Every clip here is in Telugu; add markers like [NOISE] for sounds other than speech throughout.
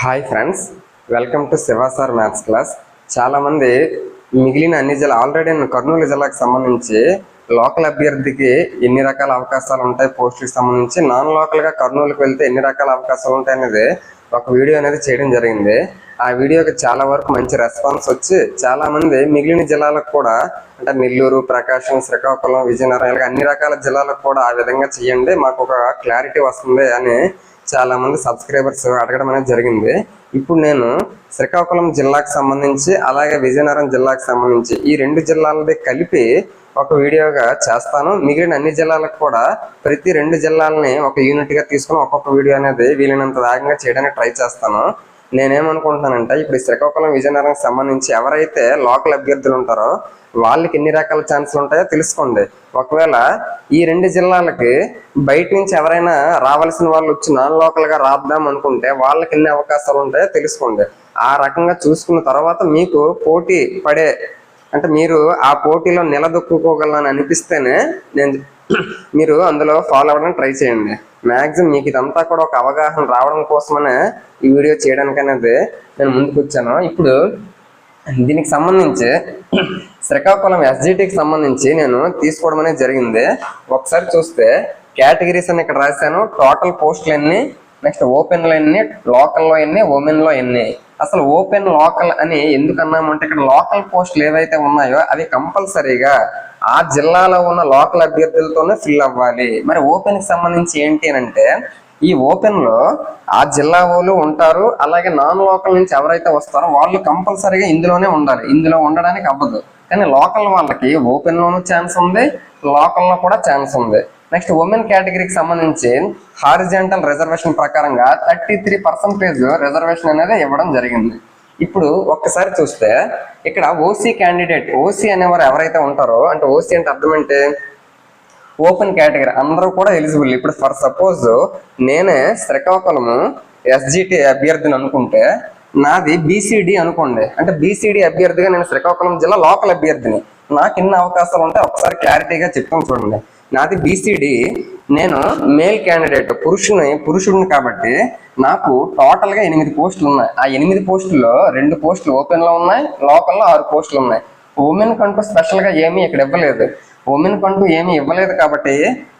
Hi friends welcome to Shiva sir maths class చాలామంది మిగిలిన అన్ని జిల్లా ఆల్రెడీ నేను కర్నూలు జిల్లాకు సంబంధించి లోకల్ అభ్యర్థికి ఎన్ని రకాల అవకాశాలు ఉంటాయి పోస్టులకు సంబంధించి నాన్ లోకల్గా కర్నూలుకి వెళ్తే ఎన్ని రకాల అవకాశాలు ఉంటాయి అనేది ఒక వీడియో అనేది చేయడం జరిగింది. ఆ వీడియోకి చాలా వరకు మంచి రెస్పాన్స్ వచ్చి చాలామంది మిగిలిన జిల్లాలకు కూడా అంటే నెల్లూరు ప్రకాశం శ్రీకాకుళం విజయనగరం ఇలాగ అన్ని రకాల జిల్లాలకు కూడా ఆ విధంగా చేయండి మాకు ఒక క్లారిటీ వస్తుంది అని చాలా మంది సబ్స్క్రైబర్స్ అడగడం అనేది జరిగింది. ఇప్పుడు నేను శ్రీకాకుళం జిల్లాకు సంబంధించి అలాగే విజయనగరం జిల్లాకు సంబంధించి ఈ రెండు జిల్లాలది కలిపి ఒక వీడియోగా చేస్తాను. మిగిలిన అన్ని జిల్లాలకు కూడా ప్రతి రెండు జిల్లాలని ఒక యూనిట్గా తీసుకుని ఒక్కొక్క వీడియో అనేది వీలైనంత వేగంగా చేయడానికి ట్రై చేస్తాను. నేనేమనుకుంటున్నానంటే ఇప్పుడు శ్రీకాకుళం విజయనగరం సంబంధించి ఎవరైతే లోకల్ అభ్యర్థులు ఉంటారో వాళ్ళకి ఎన్ని రకాల ఛాన్సులు ఉంటాయో తెలుసుకోండి. ఒకవేళ ఈ రెండు జిల్లాలకి బయట నుంచి ఎవరైనా రావాల్సిన వాళ్ళు వచ్చి నాన్ లోకల్గా రాద్దాం అనుకుంటే వాళ్ళకి ఎన్ని అవకాశాలు ఉంటాయో తెలుసుకోండి. ఆ రకంగా చూసుకున్న తర్వాత మీకు పోటీ పడే అంటే మీరు ఆ పోటీలో నిలదొక్కుకోగలని అనిపిస్తేనే నేను [CLEARS THROAT] మీరు అందులో ఫాలో అవ్వడానికి ట్రై చేయండి. మ్యాక్సిమం మీకు ఇదంతా కూడా ఒక అవగాహన రావడం కోసమనే ఈ వీడియో చేయడానికి అనేది నేను ముందుకు వచ్చాను ఇప్పుడు దీనికి సంబంధించి శ్రీకాకుళం ఎస్జిటికి సంబంధించి నేను తీసుకోవడం అనేది జరిగింది. ఒకసారి చూస్తే కేటగిరీస్ అని ఇక్కడ రాశాను. టోటల్ పోస్టులు ఎన్ని? నెక్స్ట్ ఓపెన్లో ఎన్ని? లోకల్లో ఎన్ని? ఉమెన్లో ఎన్ని? అసలు ఓపెన్ లోకల్ అని ఎందుకు అన్నామంటే ఇక్కడ లోకల్ పోస్టులు ఏవైతే ఉన్నాయో అవి కంపల్సరీగా ఆ జిల్లాలో ఉన్న లోకల్ అభ్యర్థులతోనే ఫిల్ అవ్వాలి. మరి ఓపెన్కి సంబంధించి ఏంటి అని అంటే ఈ ఓపెన్లో ఆ జిల్లా వాళ్ళు ఉంటారు. అలాగే నాన్ లోకల్ నుంచి ఎవరైతే వస్తారో వాళ్ళు కంపల్సరీగా ఇందులోనే ఉండాలి. ఇందులో ఉండడానికి అవ్వదు. కానీ లోకల్ వాళ్ళకి ఓపెన్ లోనూ ఛాన్స్ ఉంది లోకల్లో కూడా ఛాన్స్ ఉంది. నెక్స్ట్ ఉమెన్ కేటగిరీకి సంబంధించి హారిజెంటల్ రిజర్వేషన్ ప్రకారంగా థర్టీ త్రీ పర్సెంటేజ్ రిజర్వేషన్ అనేది ఇవ్వడం జరిగింది. ఇప్పుడు ఒక్కసారి చూస్తే ఇక్కడ ఓసీ క్యాండిడేట్ ఓసీ అనేవారు ఎవరైతే ఉంటారో అంటే ఓసీ అంటే అర్థం ఏంటి? ఓపెన్ కేటగిరీ అందరూ కూడా ఎలిజిబుల్ ఇప్పుడు ఫర్ సపోజ్ నేనే శ్రీకాకుళము ఎస్జిటి అభ్యర్థిని అనుకుంటే నాది బీసీడీ అనుకోండి. అంటే బీసీడీ అభ్యర్థిగా నేను శ్రీకాకుళం జిల్లా లోకల్ అభ్యర్థిని. నాకు ఎన్ని అవకాశాలు ఉంటే ఒకసారి క్లారిటీగా చెప్తాను చూడండి. నాది బీసీడీ నేను మేల్ క్యాండిడేట్ పురుషుని పురుషుడిని కాబట్టి నాకు టోటల్గా ఎనిమిది పోస్టులు ఉన్నాయి. ఆ ఎనిమిది పోస్టుల్లో రెండు పోస్టులు ఓపెన్లో ఉన్నాయి లోకల్లో ఆరు పోస్టులు ఉన్నాయి. ఉమెన్ కంటూ స్పెషల్గా ఏమీ ఇక్కడ ఇవ్వలేదు. ఉమెన్ కంటూ ఏమీ ఇవ్వలేదు కాబట్టి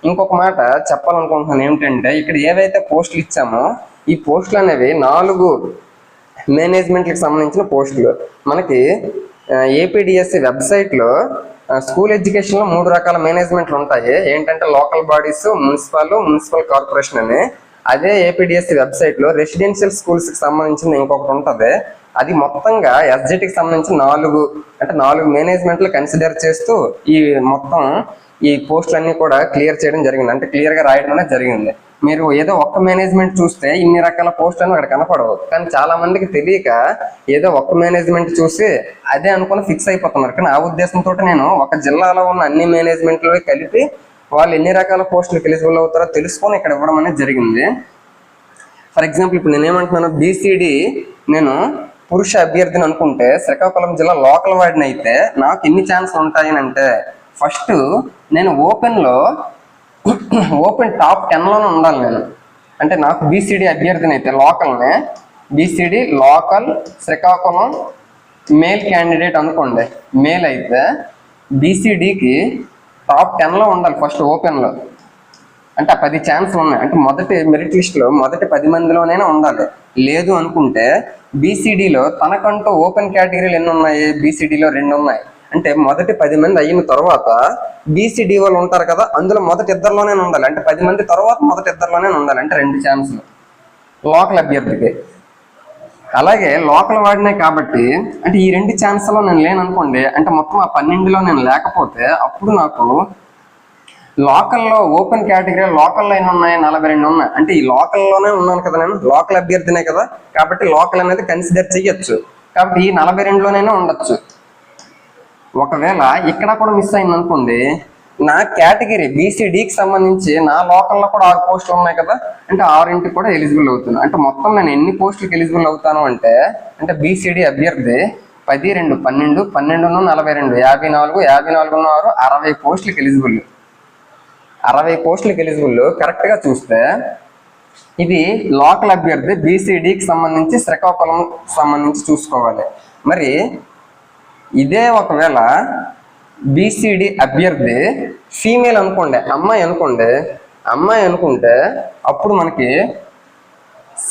ఇంకొక మాట చెప్పాలనుకుంటున్నాను ఏమిటంటే ఇక్కడ ఏవైతే పోస్టులు ఇచ్చామో ఈ పోస్టులు అనేవి నాలుగు మేనేజ్మెంట్కి సంబంధించిన పోస్టులు. మనకి ఏపీడిఎస్సి వెబ్సైట్లో స్కూల్ ఎడ్యుకేషన్లో మూడు రకాల మేనేజ్మెంట్లు ఉంటాయి. ఏంటంటే local bodies municipal municipal corporation అని. అదే ఏపీడిఎస్సి వెబ్సైట్లో రెసిడెన్షియల్ స్కూల్స్కి సంబంధించిన ఇంకొకటి ఉంటుంది. అది మొత్తంగా ఎస్జిటికి సంబంధించిన నాలుగు అంటే నాలుగు మేనేజ్మెంట్లు కన్సిడర్ చేస్తూ ఈ మొత్తం ఈ పోస్టులన్నీ కూడా క్లియర్ చేయడం జరిగింది. అంటే క్లియర్గా రాయడం అనేది జరిగింది. మీరు ఏదో ఒక్క మేనేజ్మెంట్ చూస్తే ఇన్ని రకాల పోస్టులను అక్కడ కనపడవు. కానీ చాలా మందికి తెలియక ఏదో ఒక్క మేనేజ్మెంట్ చూసి అదే అనుకుని ఫిక్స్ అయిపోతున్నారు. కానీ ఆ ఉద్దేశంతో నేను ఒక జిల్లాలో ఉన్న అన్ని మేనేజ్మెంట్లు కలిపి వాళ్ళు ఎన్ని రకాల పోస్టులకు ఎలిజిబుల్ అవుతారో తెలుసుకొని ఇక్కడ ఇవ్వడం అనేది జరిగింది. ఫర్ ఎగ్జాంపుల్ ఇప్పుడు నేను ఏమంటున్నాను బీసీడీ నేను పురుష అభ్యర్థిని అనుకుంటే శ్రీకాకుళం జిల్లా లోకల్ వాడిని అయితే నాకు ఎన్ని ఛాన్సులు ఉంటాయని అంటే ఫస్ట్ నేను ఓపెన్లో ఓపెన్ టాప్ టెన్లోనే ఉండాలి నేను. అంటే నాకు బీసీడీ అభ్యర్థిని అయితే లోకల్నే BCD local Srikakulam male candidate అనుకోండి. మేల్ అయితే బీసీడీకి టాప్ టెన్లో ఉండాలి ఫస్ట్ ఓపెన్లో. అంటే ఆ పది ఛాన్స్లు ఉన్నాయి. అంటే మొదటి మెరిట్ లిస్ట్లో మొదటి పది మందిలోనైనా ఉండాలి. లేదు అనుకుంటే బీసీడీలో తనకంటూ ఓపెన్ కేటగిరీలు ఎన్ని ఉన్నాయి? బీసీడీలో రెండు ఉన్నాయి. అంటే మొదటి పది మంది అయిన తర్వాత బీసీడీ వాళ్ళు ఉంటారు కదా అందులో మొదటి ఇద్దరిలోనే ఉండాలి. అంటే పది మంది తర్వాత మొదటి ఇద్దరిలోనే ఉండాలి. అంటే రెండు ఛాన్సులు లోకల్ అభ్యర్థికి. అలాగే లోకల్ వాడినే కాబట్టి అంటే ఈ రెండు ఛాన్స్లో నేను లేననుకోండి అంటే మొత్తం ఆ పన్నెండులో నేను లేకపోతే అప్పుడు నాకు లోకల్లో ఓపెన్ కేటగిరీ లోకల్లో అయినా ఉన్నాయి నలభై రెండు ఉన్నాయి. అంటే ఈ లోకల్లోనే ఉన్నాను కదా నేను లోకల్ అభ్యర్థినే కదా. కాబట్టి లోకల్ అనేది కన్సిడర్ చేయొచ్చు కాబట్టి ఈ నలభై రెండులోనైనా ఉండొచ్చు. ఒకవేళ ఇక్కడ కూడా మిస్ అయింది అనుకోండి నా కేటగిరీ బీసీడీకి సంబంధించి నా లోకల్లో కూడా ఆరు పోస్టులు ఉన్నాయి కదా అంటే ఆరింటికి కూడా ఎలిజిబుల్ అవుతున్నాను అంటే మొత్తం నేను ఎన్ని పోస్టులకు ఎలిజిబుల్ అవుతాను అంటే అంటే బీసీడీ అభ్యర్థి పది రెండు పన్నెండు పన్నెండును నలభై రెండు యాభై నాలుగు యాభై నాలుగున్న ఆరు అరవై పోస్టులకు ఎలిజిబుల్ అరవై పోస్టులకు ఎలిజిబుల్ కరెక్ట్గా చూస్తే ఇది లోకల్ అభ్యర్థి బీసీడీకి సంబంధించి శ్రీకాకుళం సంబంధించి చూసుకోవాలి. మరి ఇదే ఒకవేళ బీసీడి అభ్యర్థి ఫీమేల్ అనుకోండి అమ్మాయి అనుకోండి అమ్మాయి అనుకుంటే అప్పుడు మనకి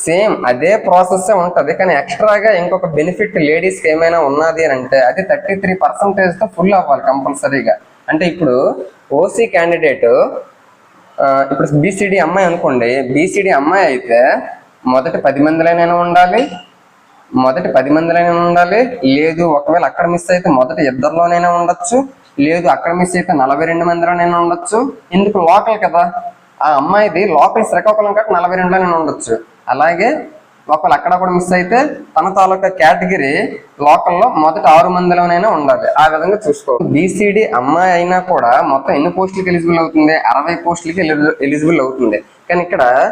సేమ్ అదే ప్రాసెస్ ఉంటుంది. కానీ ఎక్స్ట్రాగా ఇంకొక బెనిఫిట్ లేడీస్కి ఏమైనా ఉన్నది అని అంటే అది థర్టీ త్రీ పర్సెంటేజ్తో ఫుల్ అవ్వాలి కంపల్సరీగా. అంటే ఇప్పుడు ఓసీ క్యాండిడేట్ ఇప్పుడు బీసీడీ అమ్మాయి అనుకోండి బీసీడీ అమ్మాయి అయితే మొదటి పది మందిలోనైనా ఉండాలి మొదటి పది మందిలోనే ఉండాలి. లేదు ఒకవేళ అక్కడ మిస్ అయితే మొదటి ఇద్దరిలోనైనా ఉండొచ్చు. లేదు అక్కడ మిస్ అయితే నలభై రెండు మందిలోనైనా ఉండొచ్చు. ఎందుకు లోకల్ కదా? ఆ అమ్మాయిది లోకల్ శ్రీకాకుళం కాబట్టి నలభై రెండులోనే ఉండొచ్చు. అలాగే ఒకవేళ అక్కడ కూడా మిస్ అయితే తన తాలూకా కేటగిరీ లోకల్లో మొదటి ఆరు మందిలోనైనా ఉండాలి. ఆ విధంగా చూసుకో. బీసీడీ అమ్మాయి అయినా కూడా మొత్తం ఎన్ని పోస్టులకి ఎలిజిబుల్ అవుతుంది? అరవై పోస్టులకి ఎలిజిబుల్ అవుతుంది. కానీ ఇక్కడ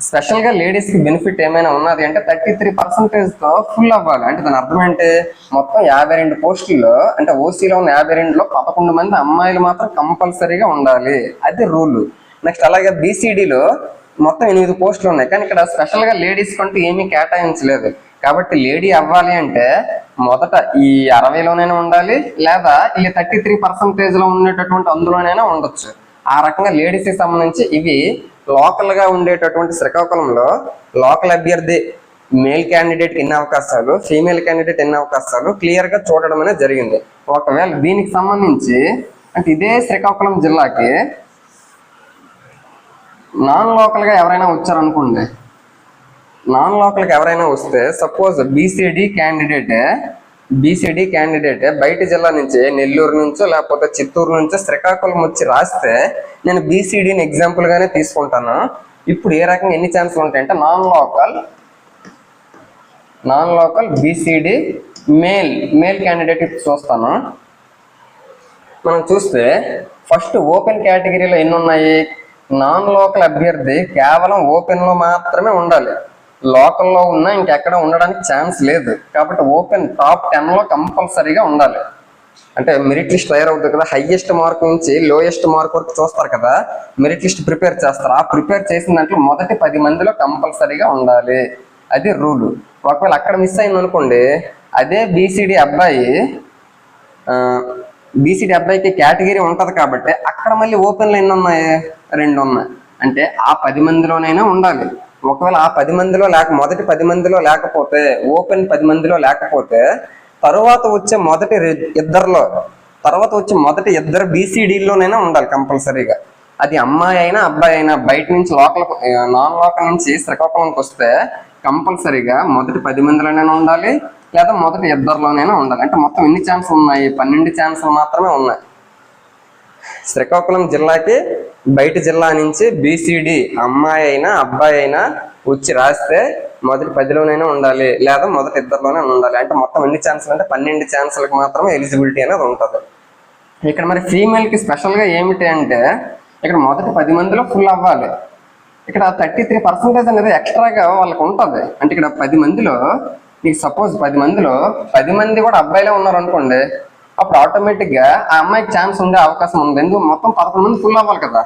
స్పెషల్గా లేడీస్కి బెనిఫిట్ ఏమైనా ఉన్నది అంటే థర్టీ త్రీ పర్సెంటేజ్తో ఫుల్ అవ్వాలి. అంటే దాని అర్థం ఏంటి మొత్తం యాభై రెండు పోస్టుల్లో అంటే ఓసీలో ఉన్న యాభై రెండులో పదకొండు మంది అమ్మాయిలు మాత్రం కంపల్సరీగా ఉండాలి. అది రూల్. నెక్స్ట్ అలాగే బీసీడీలో మొత్తం ఎనిమిది పోస్టులు ఉన్నాయి. కానీ ఇక్కడ స్పెషల్గా లేడీస్ కంటూ ఏమీ కేటాయించలేదు. కాబట్టి లేడీ అవ్వాలి అంటే మొదట ఈ అరవైలోనైనా ఉండాలి లేదా ఈ థర్టీ త్రీ పర్సెంటేజ్లో ఉండేటటువంటి అందులోనైనా ఉండొచ్చు. ఆ రకంగా లేడీస్కి సంబంధించి ఇవి లోకల్గా ఉండేటటువంటి శ్రీకాకుళంలో లోకల్ అభ్యర్థి మేల్ క్యాండిడేట్ ఎన్ని అవకాశాలు ఫీమేల్ క్యాండిడేట్ ఎన్ని అవకాశాలు క్లియర్గా చూడడం అనేది జరిగింది. ఒకవేళ దీనికి సంబంధించి అంటే ఇదే శ్రీకాకుళం జిల్లాకి నాన్ లోకల్గా ఎవరైనా వచ్చారనుకోండి నాన్ లోకల్కి ఎవరైనా వస్తే suppose BCD candidate BCD candidate బయట జిల్లా నుంచి నెల్లూరు నుంచో లేకపోతే చిత్తూరు నుంచో శ్రీకాకుళం వచ్చి రాస్తే నేను బీసీడీని ఎగ్జాంపుల్ గానే తీసుకుంటాను. ఇప్పుడు ఏ రకంగా ఎన్ని ఛాన్సులు ఉంటాయంటే non local non local BCD male male candidate చూస్తాను. మనం చూస్తే ఫస్ట్ ఓపెన్ కేటగిరీలో ఎన్ని ఉన్నాయి? నాన్ లోకల్ అభ్యర్థి కేవలం ఓపెన్లో మాత్రమే ఉండాలి. లోకల్లో ఉన్నా ఇంకెక్కడ ఉండడానికి ఛాన్స్ లేదు. కాబట్టి ఓపెన్ టాప్ టెన్లో కంపల్సరీగా ఉండాలి. అంటే మెరిట్ లిస్ట్ తయారు అవుతుంది కదా హైయెస్ట్ మార్క్ నుంచి లోయెస్ట్ మార్క్ వరకు చూస్తారు కదా మెరిట్ లిస్ట్ ప్రిపేర్ చేస్తారు. ఆ ప్రిపేర్ చేసిన దాంట్లో మొదటి పది మందిలో కంపల్సరీగా ఉండాలి. అది రూల్. ఒకవేళ అక్కడ మిస్ అయింది అనుకోండి అదే బీసీడీ అబ్బాయి బీసీడీ అబ్బాయికి కేటగిరీ ఉంటుంది కాబట్టి అక్కడ మళ్ళీ ఓపెన్లో ఎన్ని ఉన్నాయి? రెండు ఉన్నాయి. అంటే ఆ పది మందిలోనైనా ఉండాలి. ఒకవేళ ఆ పది మందిలో లేక మొదటి పది మందిలో లేకపోతే ఓపెన్ పది మందిలో లేకపోతే తరువాత వచ్చే మొదటి రె- ఇద్దరిలో తర్వాత వచ్చే మొదటి ఇద్దరు బీసీడీల్లోనైనా ఉండాలి కంపల్సరీగా. అది అమ్మాయి అయినా అబ్బాయి అయినా బయట నుంచి లోకల్ నాన్ లోకల్ నుంచి శ్రీకాకుళంకి వస్తే కంపల్సరీగా మొదటి పది మందిలోనైనా ఉండాలి లేదా మొదటి ఇద్దరిలోనైనా ఉండాలి. అంటే మొత్తం ఎన్ని ఛాన్సులు ఉన్నాయి? పన్నెండు ఛాన్సులు మాత్రమే ఉన్నాయి. శ్రీకాకుళం జిల్లాకి బయట జిల్లా నుంచి బీసీడీ అమ్మాయి అయినా అబ్బాయి అయినా వచ్చి రాస్తే మొదటి పదిలోనైనా ఉండాలి లేదా మొదటి ఇద్దరిలోనే ఉండాలి. అంటే మొత్తం ఎన్ని ఛాన్సులు అంటే పన్నెండు ఛాన్సులకు మాత్రమే ఎలిజిబిలిటీ అనేది ఉంటుంది. ఇక్కడ మరి ఫీమేల్కి స్పెషల్గా ఏమిటి అంటే ఇక్కడ మొదటి పది మందిలో ఫుల్ అవ్వాలి. ఇక్కడ థర్టీ త్రీ పర్సెంటేజ్ అనేది ఎక్స్ట్రాగా వాళ్ళకి ఉంటుంది. అంటే ఇక్కడ పది మందిలో మీకు సపోజ్ పది మందిలో పది మంది కూడా అబ్బాయిలే ఉన్నారు అనుకోండి అప్పుడు ఆటోమేటిక్గా ఆ అమ్మాయికి ఛాన్స్ ఉండే అవకాశం ఉంది. ఎందుకు? మొత్తం పదకొండు మంది ఫుల్ అవ్వాలి కదా.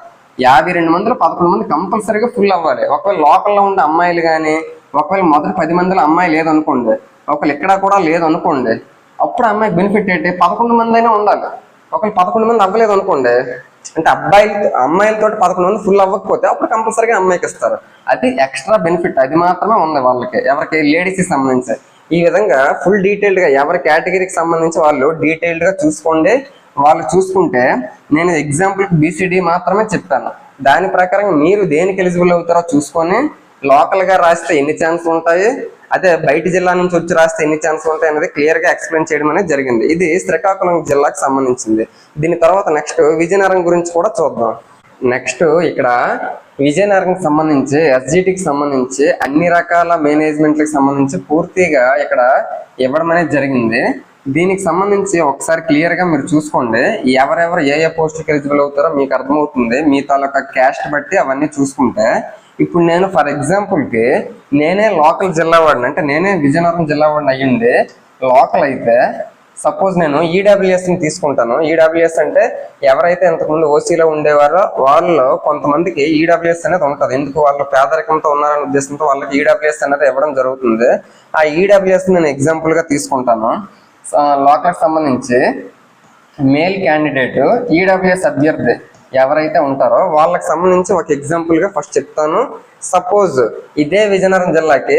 యాభై రెండు మందిలో పదకొండు మంది కంపల్సరీగా ఫుల్ అవ్వాలి. ఒకవేళ లోకల్లో ఉండే అమ్మాయిలు కానీ ఒకవేళ మొదటి పది మందిలో అమ్మాయి లేదనుకోండి ఒకవేళ ఇక్కడ కూడా లేదనుకోండి అప్పుడు ఆ అమ్మాయికి బెనిఫిట్ ఏంటి? పదకొండు మంది అయినా ఉండాలి. ఒకవేళ పదకొండు మంది అవ్వలేదు అనుకోండి అంటే అబ్బాయిలు అమ్మాయిలతో పదకొండు మంది ఫుల్ అవ్వకపోతే అప్పుడు కంపల్సరీగా అమ్మాయికి ఇస్తారు. అది ఎక్స్ట్రా బెనిఫిట్ అది మాత్రమే ఉంది వాళ్ళకి ఎవరికి? లేడీస్కి సంబంధించి. ఈ విధంగా ఫుల్ డీటెయిల్డ్గా ఎవరి కేటగిరీకి సంబంధించి వాళ్ళు డీటెయిల్డ్గా చూసుకోండి వాళ్ళు చూసుకుంటే నేను ఎగ్జాంపుల్ బీసీడీ మాత్రమే చెప్తాను. దాని ప్రకారం మీరు దేనికి ఎలిజిబుల్ అవుతారో చూసుకొని లోకల్గా రాస్తే ఎన్ని ఛాన్సులు ఉంటాయి? అదే బయట జిల్లా నుంచి వచ్చి రాస్తే ఎన్ని ఛాన్సులు ఉంటాయి అనేది క్లియర్గా ఎక్స్ప్లెయిన్ చేయడం అనేది జరిగింది. ఇది శ్రీకాకుళం జిల్లాకు సంబంధించింది. దీని తర్వాత నెక్స్ట్ విజయనగరం గురించి కూడా చూద్దాం. నెక్స్ట్ ఇక్కడ విజయనగరంకి సంబంధించి ఎస్జిటికి సంబంధించి అన్ని రకాల మేనేజ్మెంట్లకు సంబంధించి పూర్తిగా ఇక్కడ ఇవ్వడం అనేది జరిగింది. దీనికి సంబంధించి ఒకసారి క్లియర్గా మీరు చూసుకోండి. ఎవరెవరు ఏ ఏ పోస్టుకి ఎలిజిబుల్ అవుతారో మీకు అర్థమవుతుంది. మీ తాలూకా క్యాస్ట్ బట్టి అవన్నీ చూసుకుంటే ఇప్పుడు నేను ఫర్ ఎగ్జాంపుల్కి నేనే లోకల్ జిల్లా వాడిని. అంటే నేనే విజయనగరం జిల్లా వాడిని అయ్యింది లోకల్ అయితే సపోజ్ నేను ఈడబ్ల్యూఎస్ని తీసుకుంటాను. ఈడబ్ల్యూఎస్ అంటే ఎవరైతే ఇంతకుముందు ఓసీలో ఉండేవారో వాళ్ళలో కొంతమందికి ఈడబ్ల్యూఎస్ అనేది ఉంటుంది. ఎందుకు? వాళ్ళు పేదరికంతో ఉన్నారనే ఉద్దేశంతో వాళ్ళకి ఈడబ్ల్యూఎస్ అనేది ఇవ్వడం జరుగుతుంది. ఆ ఈడబ్ల్యూఎస్ నేను ఎగ్జాంపుల్గా తీసుకుంటాను. లోకల్కి సంబంధించి మేల్ క్యాండిడేట్ ఈడబ్ల్యూఎస్ అభ్యర్థి ఎవరైతే ఉంటారో వాళ్ళకి సంబంధించి ఒక ఎగ్జాంపుల్గా ఫస్ట్ చెప్తాను. సపోజ్ ఇదే విజయనగరం జిల్లాకి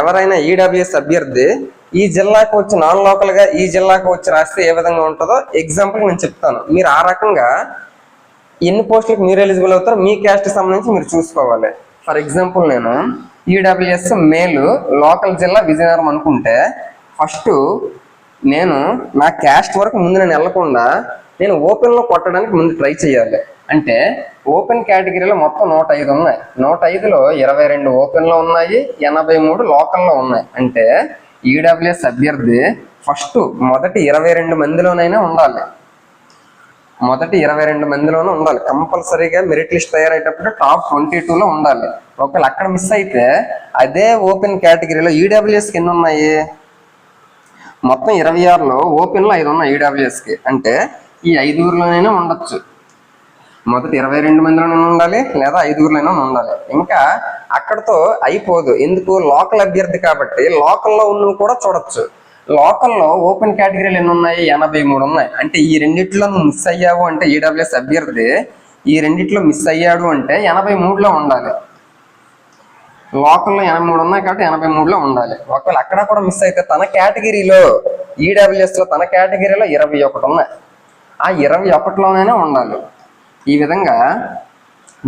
ఎవరైనా ఈడబ్ల్యూఎస్ అభ్యర్థి ఈ జిల్లాకు వచ్చి నాన్ లోకల్గా ఈ జిల్లాకు వచ్చి రాస్తే ఏ విధంగా ఉంటుందో ఎగ్జాంపుల్ నేను చెప్తాను. మీరు ఆ రకంగా ఎన్ని పోస్టులకు మీరు ఎలిజిబుల్ అవుతారో మీ క్యాస్ట్ సంబంధించి మీరు చూసుకోవాలి. ఫర్ ఎగ్జాంపుల్ నేను ఈడబ్ల్యూఎస్ మేలు లోకల్ జిల్లా విజయనగరం అనుకుంటే ఫస్ట్ నేను నా క్యాస్ట్ వరకు ముందు నేను వెళ్ళకుండా నేను ఓపెన్లో కొట్టడానికి ముందు ట్రై చేయాలి. అంటే ఓపెన్ కేటగిరీలో మొత్తం నూట ఐదు ఉన్నాయి. నూట ఐదులో ఇరవై రెండు ఓపెన్లో ఉన్నాయి ఎనభై మూడు లోకల్లో ఉన్నాయి. అంటే ఈడబ్ల్యూఎస్ అభ్యర్థి ఫస్ట్ మొదటి ఇరవై రెండు మందిలోనైనా ఉండాలి. మొదటి ఇరవై రెండు మందిలోనూ ఉండాలి. కంపల్సరీగా మెరిట్ లిస్ట్ తయారయ్యేటప్పుడు టాప్ ట్వంటీ టూలో ఉండాలి. ఒకవేళ అక్కడ మిస్ అయితే అదే ఓపెన్ కేటగిరీలో ఈడబ్ల్యూఎస్కి ఎన్ని ఉన్నాయి మొత్తం ఇరవై ఆరులో ఓపెన్లో ఐదు ఉన్నాయి ఈడబ్ల్యూఎస్కి అంటే ఈ ఐదుగురులోనైనా ఉండొచ్చు. మొదటి ఇరవై రెండు మందిలోనే ఉండాలి లేదా ఐదుగురులోనే ఉండాలి. ఇంకా అక్కడతో అయిపోదు. ఎందుకు? లోకల్ అభ్యర్థి కాబట్టి లోకల్లో ఉన్నవి కూడా చూడొచ్చు. లోకల్లో ఓపెన్ కేటగిరీలు ఎన్ని ఉన్నాయి? ఎనభై మూడు ఉన్నాయి. అంటే ఈ రెండిట్లో మిస్ అయ్యావు అంటే ఈడబ్ల్యూఎస్ అభ్యర్థి ఈ రెండిట్లో మిస్ అయ్యాడు అంటే ఎనభై మూడులో ఉండాలి. లోకల్లో ఎనభై మూడు ఉన్నాయి కాబట్టి ఎనభై మూడులో ఉండాలి. ఒకవేళ అక్కడ కూడా మిస్ అయితే తన కేటగిరీలో ఈడబ్ల్యూఎస్లో తన కేటగిరీలో ఇరవై ఒకటి ఉన్నాయి. ఆ ఇరవై ఒకటిలోనైనా ఉండాలి. ఈ విధంగా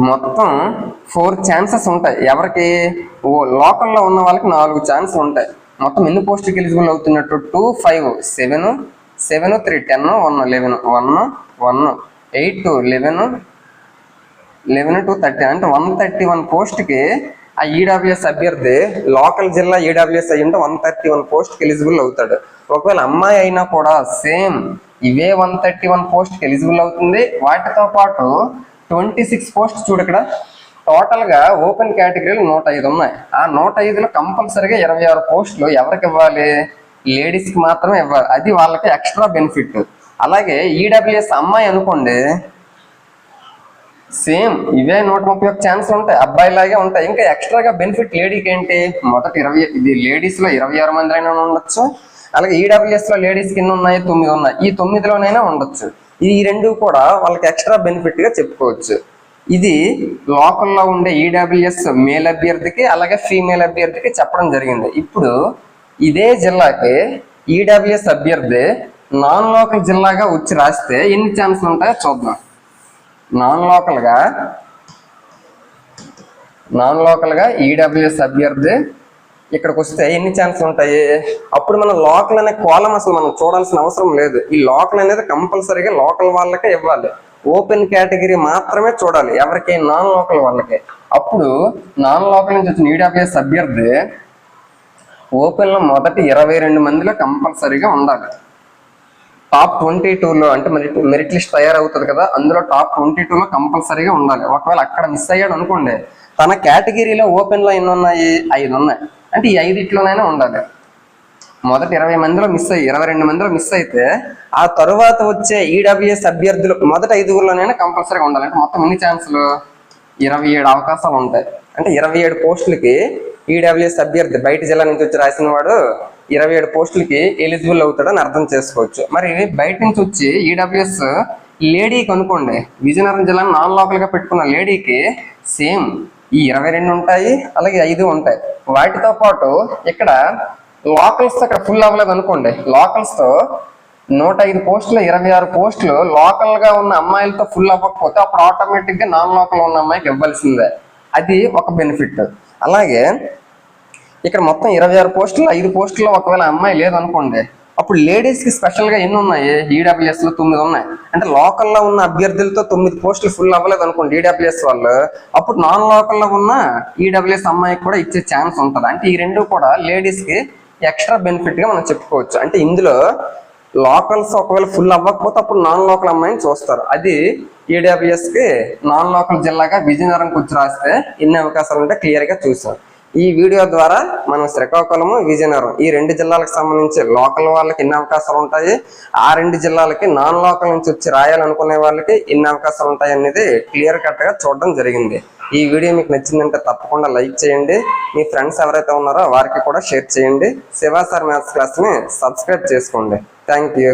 మొత్తం ఫోర్ ఛాన్సెస్ ఉంటాయి. ఎవరికి? ఓ లోకల్లో ఉన్న వాళ్ళకి నాలుగు ఛాన్స్ ఉంటాయి. మొత్తం ఎన్ని పోస్టులకి ఎలిజిబుల్ అవుతున్నట్టు? Two five seven seven three ten one eleven one one eight eleven eleven to thirty. అంటే వన్ థర్టీ వన్ పోస్ట్కి ఆ ఈడబ్ల్యూఎస్ అభ్యర్థి లోకల్ జిల్లా ఈడబ్ల్యూఎస్ అయ్యి ఉంటే వన్ థర్టీ వన్ పోస్ట్కి ఎలిజిబుల్ అవుతాడు. ఒకవేళ అమ్మాయి అయినా కూడా సేమ్ ఇవే one thirty one post eligible అవుతుంది. వాటితో పాటు ట్వంటీ సిక్స్ పోస్ట్ చూడు ఇక్కడ. టోటల్గా ఓపెన్ కేటగిరీలు నూట ఐదు ఉన్నాయి. ఆ నూట ఐదులో కంపల్సరీగా ఇరవై ఆరు పోస్టులు ఎవరికి ఇవ్వాలి? లేడీస్కి మాత్రమే ఇవ్వాలి. అది వాళ్ళకి ఎక్స్ట్రా బెనిఫిట్ అలాగే ఈడబ్ల్యూఎస్ అమ్మాయి అనుకోండి సేమ్ ఇవే నూట ముప్పై ఒక్క ఛాన్స్ ఉంటాయి. అబ్బాయి లాగే ఉంటాయి. ఇంకా ఎక్స్ట్రాగా బెనిఫిట్ లేడీకి ఏంటి? మొదటి ఇరవై ఇది లేడీస్లో ఇరవై ఆరు మంది అయినా ఉండొచ్చు. అలాగే ఈడబ్ల్యూఎస్లో లేడీస్ కింద ఉన్నాయి తొమ్మిది ఉన్నాయి. ఈ తొమ్మిదిలోనైనా ఉండొచ్చు. ఈ రెండు కూడా వాళ్ళకి ఎక్స్ట్రా బెనిఫిట్గా చెప్పుకోవచ్చు. ఇది లోకల్లో ఉండే ఈడబ్ల్యూఎస్ మేల్ అభ్యర్థికి అలాగే ఫీమేల్ అభ్యర్థికి చెప్పడం జరిగింది. ఇప్పుడు ఇదే జిల్లాకి ఈడబ్ల్యూఎస్ అభ్యర్థి నాన్ లోకల్ జిల్లాగా వచ్చి రాస్తే ఎన్ని ఛాన్సులు ఉంటాయో చూద్దాం. నాన్ లోకల్గా నాన్ లోకల్గా ఈడబ్ల్యూఎస్ అభ్యర్థి ఇక్కడికి వస్తే ఎన్ని ఛాన్సులు ఉంటాయి? అప్పుడు మనం లోకల్ అనే కోలం అసలు మనం చూడాల్సిన అవసరం లేదు. ఈ లోకల్ అనేది కంపల్సరీగా లోకల్ వాళ్ళకే ఇవ్వాలి. ఓపెన్ కేటగిరీ మాత్రమే చూడాలి. ఎవరికి నాన్ లోకల్ వాళ్ళకి. అప్పుడు నాన్ లోకల్ నుంచి వచ్చిన ఈడబ్ల్యూఎస్ అభ్యర్థి ఓపెన్లో మొదటి ఇరవై రెండు మందిలో కంపల్సరీగా ఉండాలి. టాప్ ట్వంటీ టూలో అంటే మెరిట్ మెరిట్ లిస్ట్ తయారవుతుంది కదా అందులో టాప్ ట్వంటీ టూలో కంపల్సరీగా ఉండాలి. ఒకవేళ అక్కడ మిస్ అయ్యాడు అనుకోండి తన కేటగిరీలో ఓపెన్లో ఎన్ని ఉన్నాయి? ఐదు ఉన్నాయి. అంటే ఈ ఐదిట్లోనైనా ఉండాలి. మొదటి ఇరవై మందిలో మిస్ అయ్యి ఇరవై రెండు మందిలో మిస్ అయితే ఆ తరువాత వచ్చే ఈడబ్ల్యూఎస్ అభ్యర్థులు మొదటి ఐదుగురులోనైనా కంపల్సరీగా ఉండాలి. అంటే మొత్తం ఎన్ని ఛాన్సులు ఇరవై ఏడు అవకాశాలు ఉంటాయి. అంటే ఇరవై ఏడు పోస్టులకి ఈడబ్ల్యూఎస్ అభ్యర్థి బయట జిల్లా నుంచి వచ్చి రాసిన వాడు ఇరవై ఏడు పోస్టులకి ఎలిజిబుల్ అవుతాడని అర్థం చేసుకోవచ్చు. మరి బయట నుంచి వచ్చి ఈడబ్ల్యూఎస్ లేడీకి అనుకోండి విజయనగరం జిల్లాను నాన్ లోకల్గా పెట్టుకున్న లేడీకి సేమ్ ఈ ఇరవై రెండు ఉంటాయి అలాగే ఐదు ఉంటాయి. వాటితో పాటు ఇక్కడ లోకల్స్ అక్కడ ఫుల్ అవ్వలేదు అనుకోండి. లోకల్స్తో నూట ఐదు పోస్టులు ఇరవై ఆరు పోస్టులు లోకల్గా ఉన్న అమ్మాయిలతో ఫుల్ అవ్వకపోతే అప్పుడు ఆటోమేటిక్గా నాన్ లోకల్ ఉన్న అమ్మాయికి ఇవ్వాల్సిందే. అది ఒక బెనిఫిట్ అలాగే ఇక్కడ మొత్తం ఇరవై ఆరు పోస్టులు ఐదు పోస్టుల్లో ఒకవేళ అమ్మాయి లేదనుకోండి అప్పుడు లేడీస్కి స్పెషల్గా ఎన్ని ఉన్నాయి? ఈడబ్ల్యూఎస్లో తొమ్మిది ఉన్నాయి. అంటే లోకల్లో ఉన్న అభ్యర్థులతో తొమ్మిది పోస్టులు ఫుల్ అవ్వలేదు అనుకోండి ఈడబ్ల్యూఎస్ వాళ్ళు. అప్పుడు నాన్ లోకల్లో ఉన్న ఈడబ్ల్యూఎస్ అమ్మాయికి కూడా ఇచ్చే ఛాన్స్ ఉంటుంది? అంటే ఈ రెండు కూడా లేడీస్కి ఎక్స్ట్రా బెనిఫిట్గా మనం చెప్పుకోవచ్చు. అంటే ఇందులో లోకల్స్ ఒకవేళ ఫుల్ అవ్వకపోతే అప్పుడు నాన్ లోకల్ అమ్మాయిని చూస్తారు. అది ఈడబ్ల్యూఎస్కి నాన్ లోకల్ జిల్లాగా విజయనగరంకి వచ్చి రాస్తే ఎన్ని అవకాశాలు ఉంటే క్లియర్గా ఈ వీడియో ద్వారా మనం శ్రీకాకుళము విజయనగరం ఈ రెండు జిల్లాలకు సంబంధించి లోకల్ వాళ్ళకి ఎన్ని అవకాశాలు ఉంటాయి. ఆ రెండు జిల్లాలకి నాన్ లోకల్ నుంచి వచ్చి రాయాలనుకునే వాళ్ళకి ఎన్ని అవకాశాలు ఉంటాయి అనేది క్లియర్ కట్గా చూడడం జరిగింది. ఈ వీడియో మీకు నచ్చిందంటే తప్పకుండా లైక్ చేయండి. మీ ఫ్రెండ్స్ ఎవరైతే ఉన్నారో వారికి కూడా షేర్ చేయండి. శివా సార్ మ్యాథ్స్ క్లాస్ని సబ్స్క్రైబ్ చేసుకోండి. Thank you.